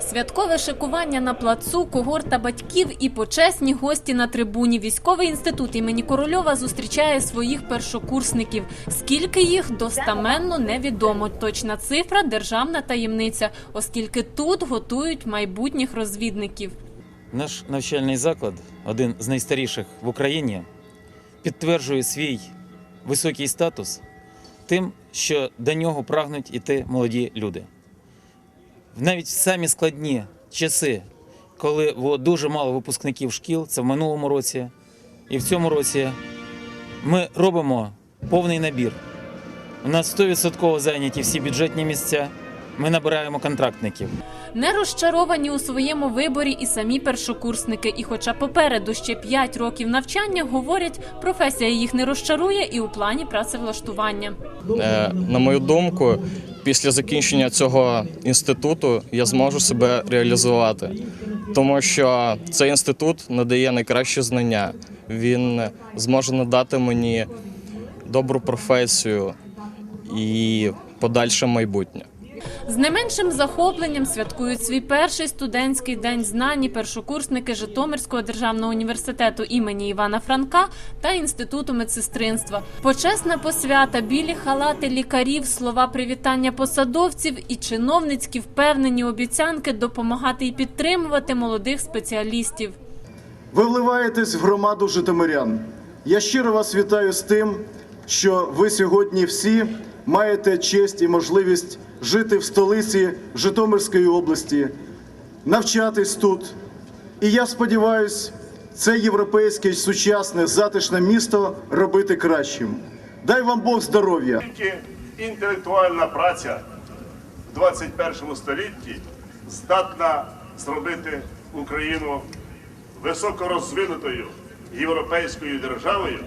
Святкове шикування на плацу, когорта батьків і почесні гості на трибуні. Військовий інститут імені Корольова зустрічає своїх першокурсників. Скільки їх достаменно невідомо. Точна цифра державна таємниця, оскільки тут готують майбутніх розвідників. Наш навчальний заклад, один з найстаріших в Україні, підтверджує свій високий статус тим, що до нього прагнуть іти молоді люди. Навіть в самі складні часи, коли було дуже мало випускників шкіл, це в минулому році і в цьому році, ми робимо повний набір. У нас 100% зайняті всі бюджетні місця. Ми набираємо контрактників. Не розчаровані у своєму виборі і самі першокурсники. І, хоча попереду ще 5 років навчання, говорять, професія їх не розчарує і у плані працевлаштування. Е, На мою думку, після закінчення цього інституту я зможу себе реалізувати, тому що цей інститут надає найкращі знання. Він зможе надати мені добру професію і подальше майбутнє. З не меншим захопленням святкують свій перший студентський день знань і першокурсники Житомирського державного університету імені Івана Франка та інституту медсестринства. Почесна посвята, білі халати лікарів, слова привітання посадовців і чиновницькі впевнені обіцянки допомагати і підтримувати молодих спеціалістів. Ви вливаєтесь в громаду житомирян. Я щиро вас вітаю з тим, що ви сьогодні всі маєте честь і можливість жити в столиці Житомирської області, навчатись тут. І я сподіваюся, це європейське сучасне затишне місто робити кращим. Дай вам Бог здоров'я! Тільки інтелектуальна праця в 21 столітті здатна зробити Україну високорозвинутою європейською державою.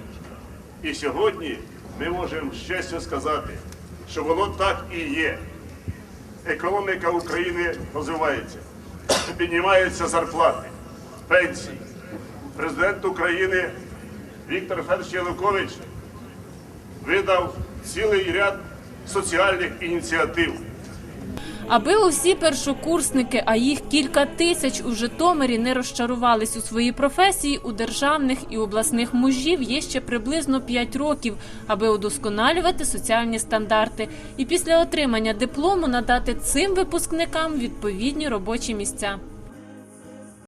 І сьогодні ми можемо щастя сказати, що воно так і є. Економіка України розвивається, піднімаються зарплати, пенсії. Президент України Віктор Федорович Янукович видав цілий ряд соціальних ініціатив. Аби усі першокурсники, а їх кілька тисяч у Житомирі не розчарувались у своїй професії, у державних і обласних мужів є ще приблизно 5 років, аби удосконалювати соціальні стандарти і після отримання диплому надати цим випускникам відповідні робочі місця.